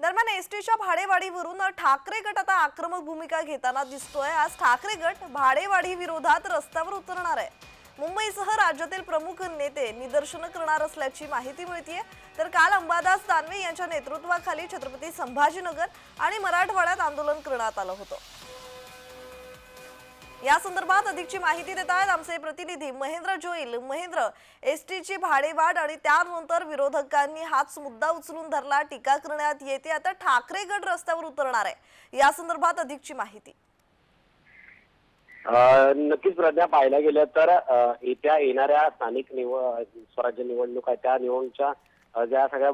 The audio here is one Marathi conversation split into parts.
दरम्यान एसटीच्या भाडेवाढीवरून ठाकरे गट आता आक्रमक भूमिका घेताना दिसतोय. आज ठाकरे गट भाडेवाढी विरोधात रस्त्यावर उतरणार आहे. मुंबईसह राज्यातील प्रमुख नेते निदर्शनं करणार असल्याची माहिती मिळतीये. तर काल अंबादास दानवे यांच्या नेतृत्वाखाली छत्रपती संभाजीनगर आणि मराठवाड्यात आंदोलन करण्यात आलं होतं. या संदर्भात अधिकची माहिती देत आहेत आमचे प्रतिनिधी महेंद्र जोईल. महेंद्र एसटीची भाडेवाढ आणि त्यानंतर विरोधकांनी हाच मुद्दा उचलून धरला टीका करण्यात येते. आता ठाकरेगड रस्त्यावर उतरणार आहे. या संदर्भात अधिकची माहिती. नक्कीच प्रज्ञा पाहायला गेलं तर येत्या येणाऱ्या स्थानिक निव स्वराज्य निवडणूक आहे त्या निवडणुकीच्या ज्या सगळ्या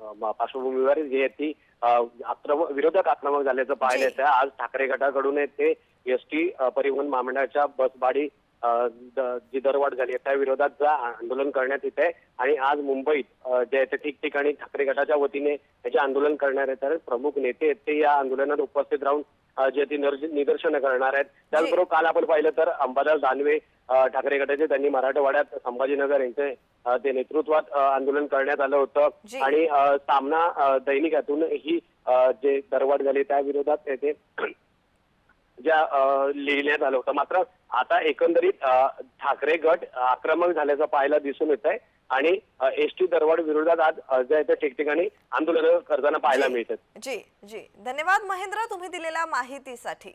पार्श्वभूमीवर जी आहे ती आक्रमक विरोधक आक्रमक झाल्याचं. येतं आज ठाकरे गटाकडून ते एस टी परिवहन महामंडळाच्या बसबाडी जी दरवाढ झाली आहे त्या विरोधात जा आंदोलन करण्यात येत आहे आणि आज मुंबईत जे आहे ते ठिकठिकाणी ठाकरे गटाच्या वतीने याचे आंदोलन येत आहेत प्रमुख नेते आहेत ते या आंदोलनात उपस्थित राहून जे ती निदर्शनं करणार आहेत. त्याचबरोबर काल आपण पाहिलं तर अंबादास दानवे ठाकरे गटाचे त्यांनी मराठवाड्यात संभाजीनगर यांचे ते नेतृत्वात आंदोलन करण्यात आलं होतं. आणि सामना दैनिकातून ही जे दरवाढ झाली त्या विरोधात ते ज्या लिहिण्यात आलं होतं. मात्र आता एकंदरीत ठाकरे गट आक्रमक झाल्याचं पाहायला दिसून येत आहे आणि एस टी दरवाढ विरोधात आज जे आहे ठिकठिकाणी आंदोलनं करताना पाहायला. मिळतात. जी जी. धन्यवाद महेंद्र तुम्ही दिलेल्या माहितीसाठी.